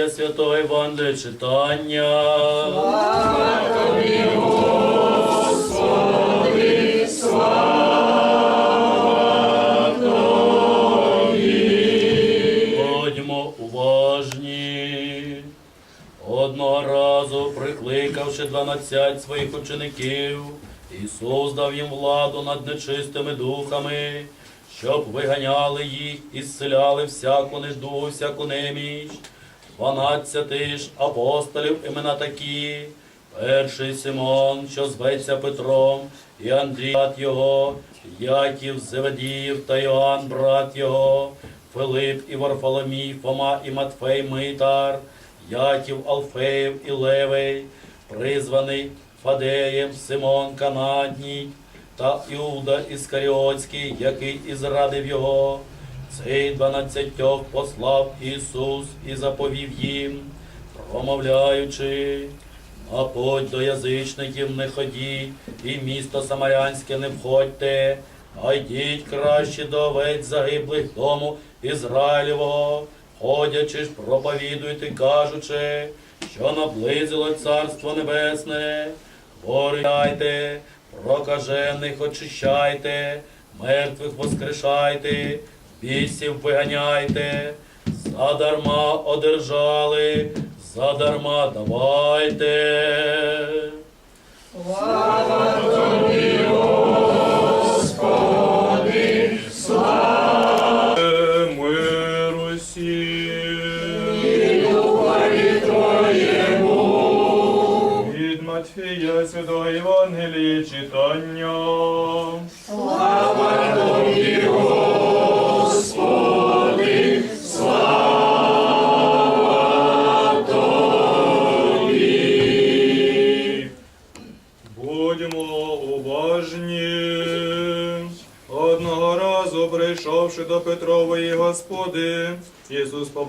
Євангелія святого Євангелія читання. Будьмо уважні. Одного разу, прикликавши дванадцять своїх учеників, Ісус дав їм владу над нечистими духами, щоб виганяли їх і зціляли всяку недугу, всяку неміч. Дванадцяти ж апостолів імена такі. Перший Симон, що зветься Петром, і Андрій, брат його, Яків, Зеведіїв та Йоанн, брат його, Филип і Варфоломій, Фома і Матфей Митар, Яків, Алфеєв і Левей, призваний Фадеєм, Симон Канадній та Іуда Іскаріотський, який і зрадив його. Цей дванадцятьох послав Ісус і заповів їм, промовляючи, а путь до язичників не ходіть, і місто Самарянське не входьте, а йдіть краще до овець загиблих дому Ізраїлевого, ходячи ж проповідуйте, кажучи, що наблизило Царство Небесне, хворяйте, прокажених очищайте, мертвих воскрешайте, бісів виганяйте, задарма одержали, задарма давайте. Миру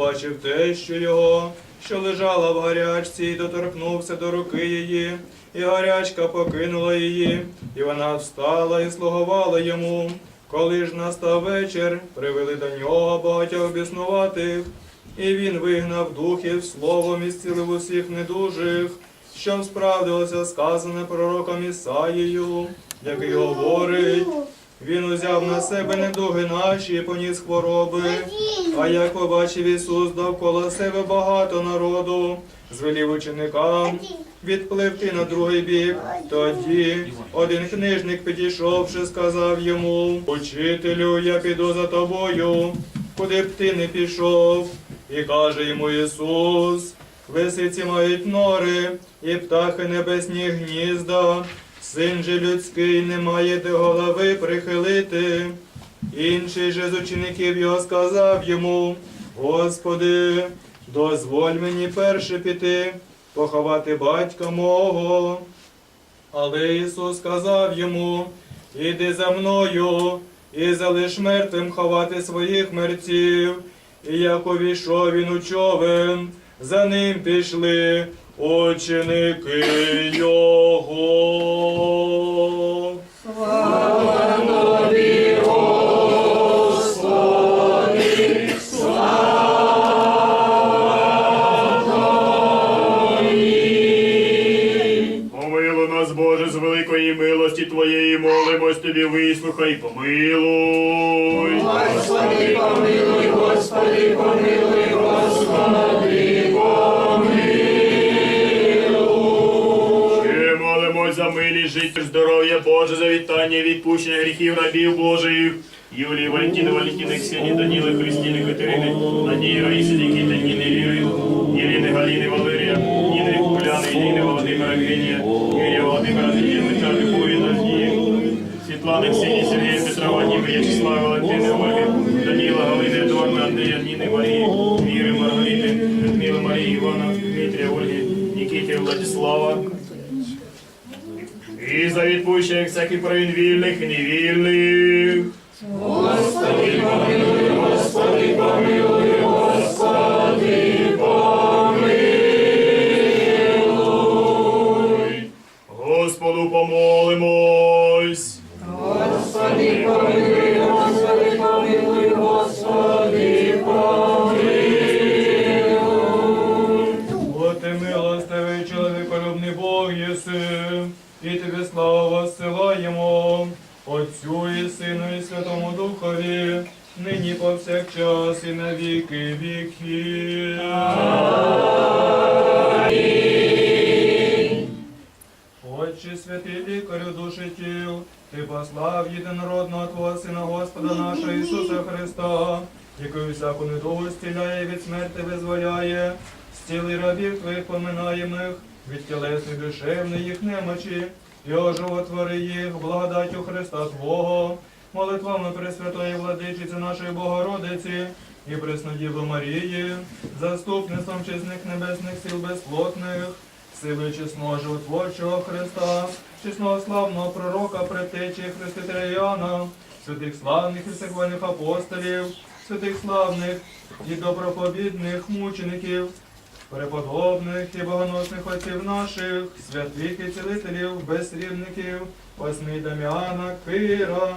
Побачив тещу його, що лежала в гарячці, і доторкнувся до руки її, і гарячка покинула її, і вона встала і слугувала йому. Коли ж настав вечір, привели до нього багатьох біснуватих, і він вигнав духів словом і зцілив усіх недужих, щоб справдилося сказане пророком Ісаїю, який говорить. Він узяв на себе недуги наші і поніс хвороби. А як побачив Ісус довкола себе багато народу, звелів ученикам відпливти на другий бік. Тоді один книжник, підійшовши, сказав йому: Учителю, я піду за тобою, куди б ти не пішов. І каже йому Ісус: Лисиці мають нори, і птахи небесні гнізда. Син же людський не має де голови прихилити. Інший же з учеників його сказав йому, Господи, дозволь мені перше піти, поховати батька мого. Але Ісус сказав йому, іди за мною і залиш мертвим ховати своїх мерців. І як увійшов він у човен, за ним пішли ученики його. Помилуй нас, Боже, з великої милості Твоєї молимось Тобі, вислухай, помилуй. Господи, помилуй, Господи, помилуй, Боже, за вітання і відпущення гріхів рабів Божих. Юлії, Валентини, Валентини, Ксені, Даніли, Христини, Катерини, Надії, Раїси, Нікіти, Ніни, Ліри, Єліни, Галіни, Валерія, Ніни, Уляни, Ніни, Володимира, Евгенія, Юрія Володимира, Надії, Митра, Любові, Надії, Світлани, Ксенії, Сергія, Петра, Вадима, В'ячеслава, Валентини, Ольги, Даніла, Галини, Едуарда, Андрія, Ніни, Марії, Віри, Маргарити, Людмили, Марії, Івана, Дмитрія, Ольги, Нікіти, Владислава. І за відпущення всяких провин вільних і невільних. Господу Господи, нині повсякчас і на віки віків. Отче святий лікарю душі тіл, Ти послав єдинородного Твого Сина Господа нашого Ісуса Христа, який всяку недугу стіляє від смерти визволяє, зціли рабів Твоїх поминаємих, від тілесних душевних їх немочі, і оживотвори їх благодаттю Христа Твого, молитвами Пресвятої Владичиці нашої Богородиці і Преснодіви Марії, заступництвом чесних небесних сил безплотних, сили чесного животворчого Христа, чесного славного пророка, предтечі Хрестителя Іоанна, святих славних і всехвальних апостолів, святих славних і доброповідних мучеників, преподобних і богоносних отців наших, святих і цілителів, безсрібників, восьми Дам'яна, Кира,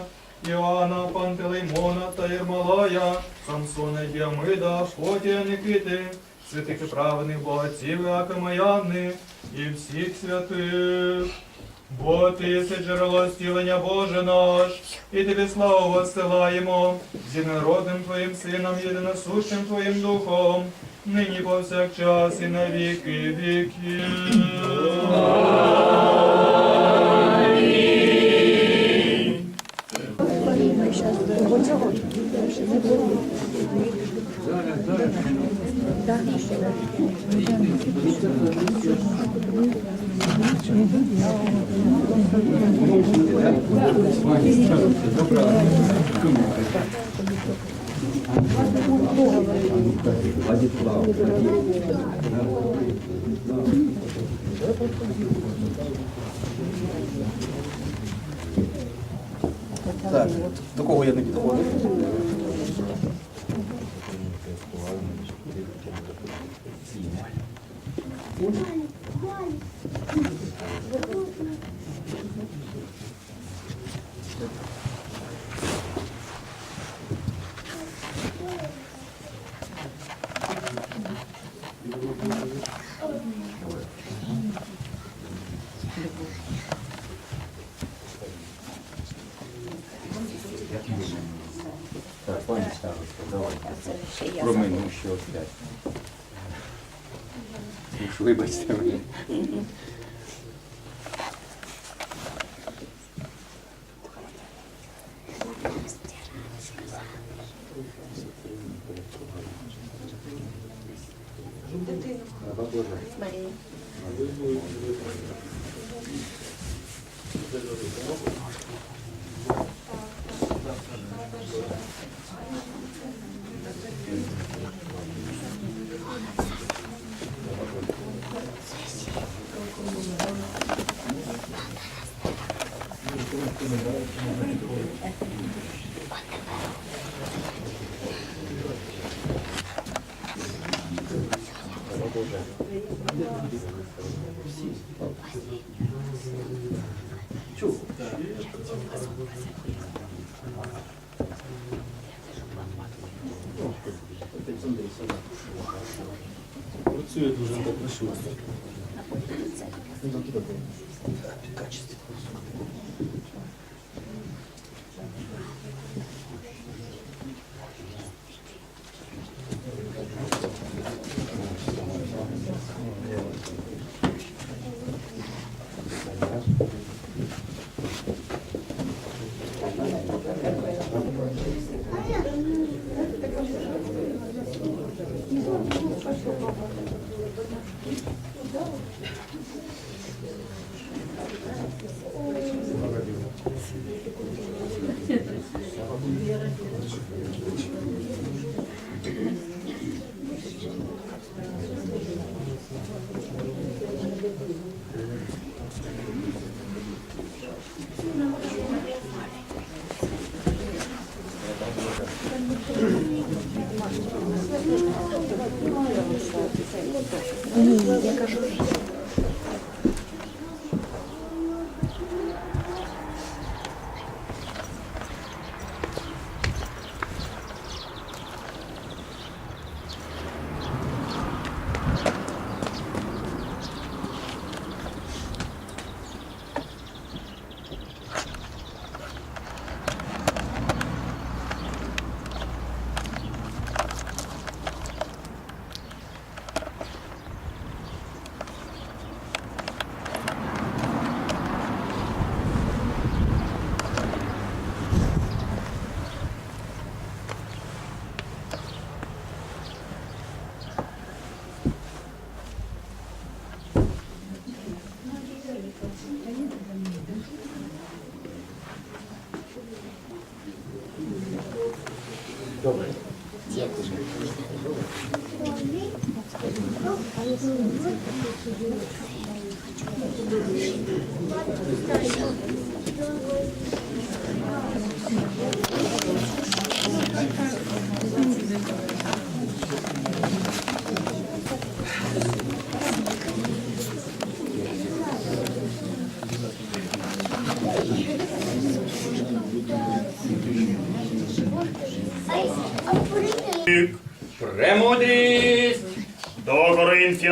Іоанна, Пантелеймона та Єрмолая, Самсона і Діамида, Фотія Никити, святих і праведних богатців Акамаяни і всіх святих. Бо ти єси джерело стілення Боже наш, і тобі славу воссилаємо, з єдинородним Твоїм Сином, єдиносущим Твоїм Духом, нині повсякчас і на віки Так, до кого я не підходив? Так, пані старосте, давайте. Про мене ще опять. Уж вибачте мене. Працює дуже добре Прошу пробувати. Ні, я кажу.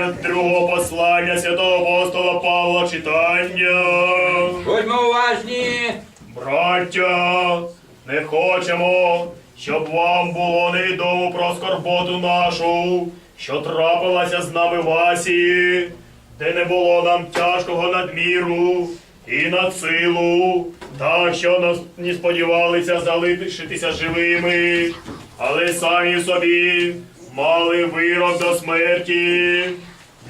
Коринфян другого послання святого апостола Павла читання. Будьмо уважні! Браття, не хочемо, щоб вам було невідомо про скорботу нашу, що трапилася з нами в Асії, де не було нам тяжкого надміру і надсилу, так що нас не сподівалися залишитися живими, але самі собі мали вирок до смерті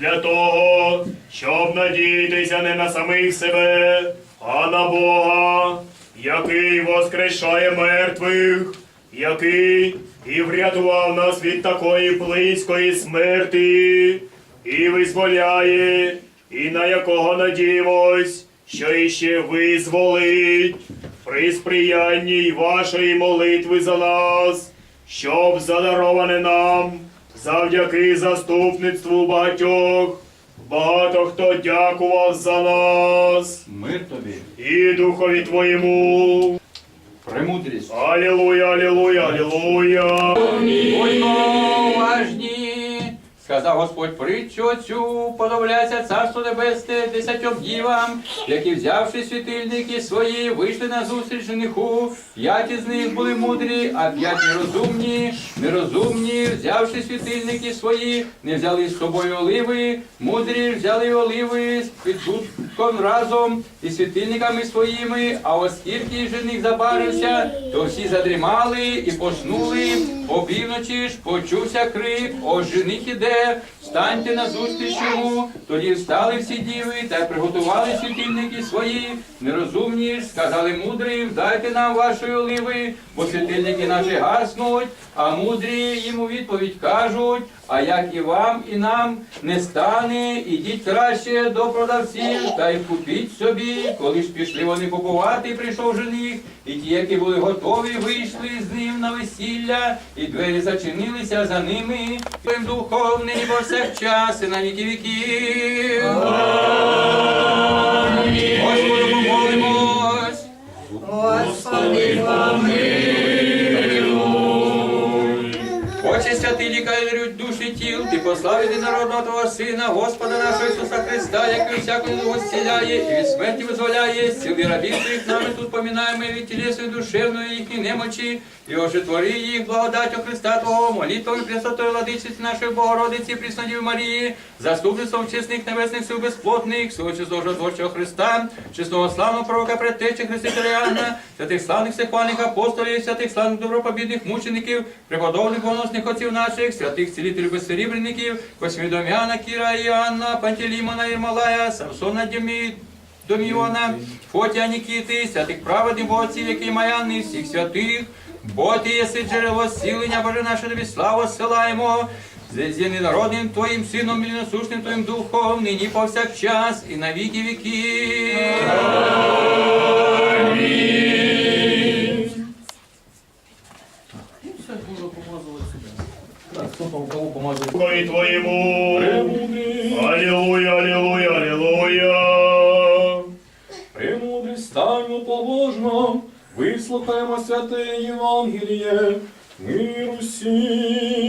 для того, щоб надіятися не на самих себе, а на Бога, який воскрешає мертвих, який і врятував нас від такої близької смерті, і визволяє, і на якого надіємось, що іще визволить. При сприянні вашої молитви за нас, щоб задароване нам завдяки заступництву багатьох. Багато хто дякував за нас Мир тобі. і духові твоєму. Премудрість. Алілуя, алілуя, алілуя. Будьмо уважні, сказав Господь притчу цю, подобляється царство небесне десятьом дівам, які, взявши світильники свої, вийшли на зустріч жениху. П'ять із них були мудрі, а п'ять нерозумні. Нерозумні, взявши світильники свої, не взяли з собою оливи. Мудрі взяли оливи з підсудком разом і світильниками своїми. А оскільки жених забарився, то всі задрімали і поснули. Опівночі ж почувся крик, ось жених іде, встаньте на зустріч йому. Тоді встали всі діви та приготували світильники свої. Нерозумні ж сказали мудрі, дайте нам вашої оливи, бо світильники наші гаснуть. А мудрі йому відповідь кажуть, а як і вам, і нам не стане, ідіть краще до продавців та й купіть собі. Коли ж пішли вони купувати, прийшов жених, і ті, які були готові, вийшли з ним на весілля, і двері зачинилися за ними. Нині повсякчас і на віки віків. Господу помолимось. Господи, Отче святий лікарю душі тіл, ти послав єдинородного Твого Сина, Господа нашого Ісуса Христа, який недугу зціляє і від смерті визволяє, сили рабів твоїх нами тут поминаємо від тілесної душевної їхньої немочі, і ожитвори їх благодаттю Христа Твого, молитвою Пресвятої Владичиці нашої Богородиці, Преснодіви Марії, заступництвом чесних небесних сил безплотних, свого чистого жотворчого Христа, чесного славного пророка предтечі Христителя Іоанна, святих славних всехвальних апостолів, святих славних добропобідних мучеників, преподобних боносних отців наших, святих цілителів безсерібренників, Космідом'яна, Кіра, Іоанна, Пантелеймона, Єрмолая, Самсона, Дімі, Доміона, Фотія Нікіти, святих праведних отців, які маяни, всіх святих, бо ти єси джерело зцілення, Боже наше тобі славу зсилаємо. З єдинородним Твоїм Сином, вільносушним Твоїм Духом, нині повсякчас і на віки віків. Так, хто помазав? Духові твоєму. Алілуя, алілуя, алілуя. Премудрість станьмо побожно, вислухаємо святе Євангеліє, мир усім.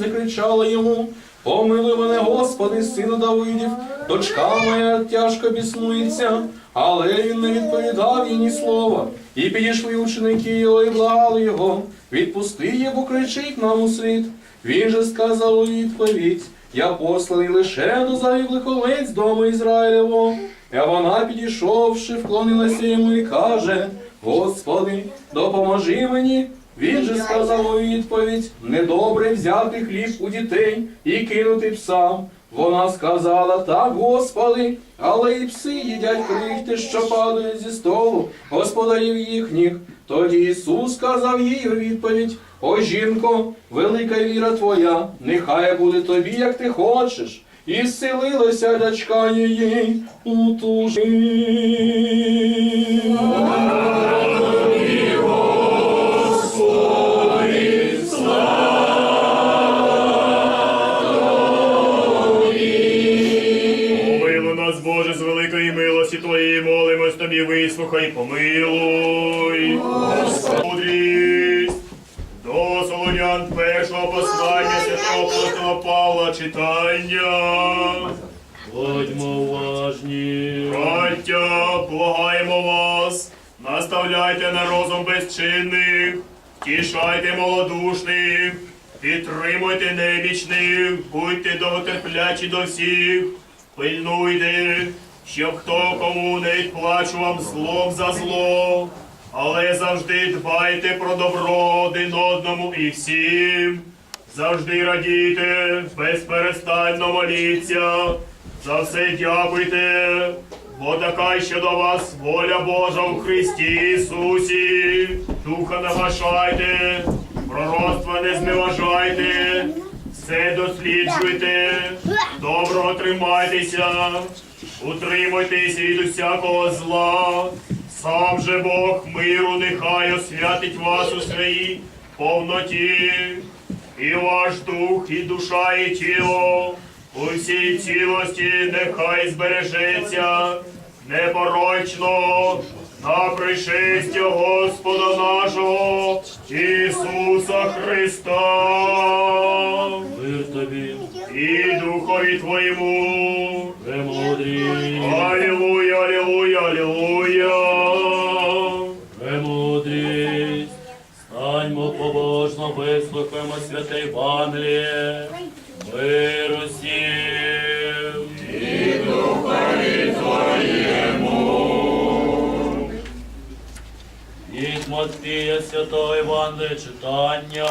Закричала йому, помилуй мене, Господи, сину Давидів, дочка моя тяжко біснується, але він не відповідав їй ні слова. І підійшли ученики його і благали його, відпусти її, бо кричить нам у світ. Він же сказав у відповідь, я посланий лише до загиблих овець дому Ізраїлевого. А вона, підійшовши, вклонилася йому і каже: Господи, допоможи мені. Він же сказав у відповідь: недобре взяти хліб у дітей і кинути псам. Вона сказала, так, Господи, але і пси їдять крихти, що падають зі столу, господарів їхніх. Тоді Ісус сказав їй у відповідь: О жінко, велика віра твоя, нехай буде тобі, як ти хочеш. І зселилася дочка її у ту апостола Павла читання. Будьмо уважні. Браття, благаємо вас, наставляйте на розум безчинних, тішайте малодушних, підтримуйте немічних, будьте довготерплячі до всіх, пильнуйте, щоб хто кому не відплачував злом за зло, але завжди дбайте про добро один одному і всім. Завжди радійте, безперестанно моліться, за все дякуйте, бо така що до вас воля Божа в Христі Ісусі. Духа не гашайте, пророцтва не зневажайте, все досліджуйте, доброго тримайтеся, утримуйтесь від усякого зла. Сам же Бог миру нехай освятить вас у своїй повноті і ваш дух, і душа, і тіло у всій цілості нехай збережеться непорочно на пришестя Господа нашого Ісуса Христа. Мир тобі, І духові твоєму. алілуя, вислухаємо святе Євангеліє. Мир усім. І духові твоєму. Від Матвія святого Івана читання.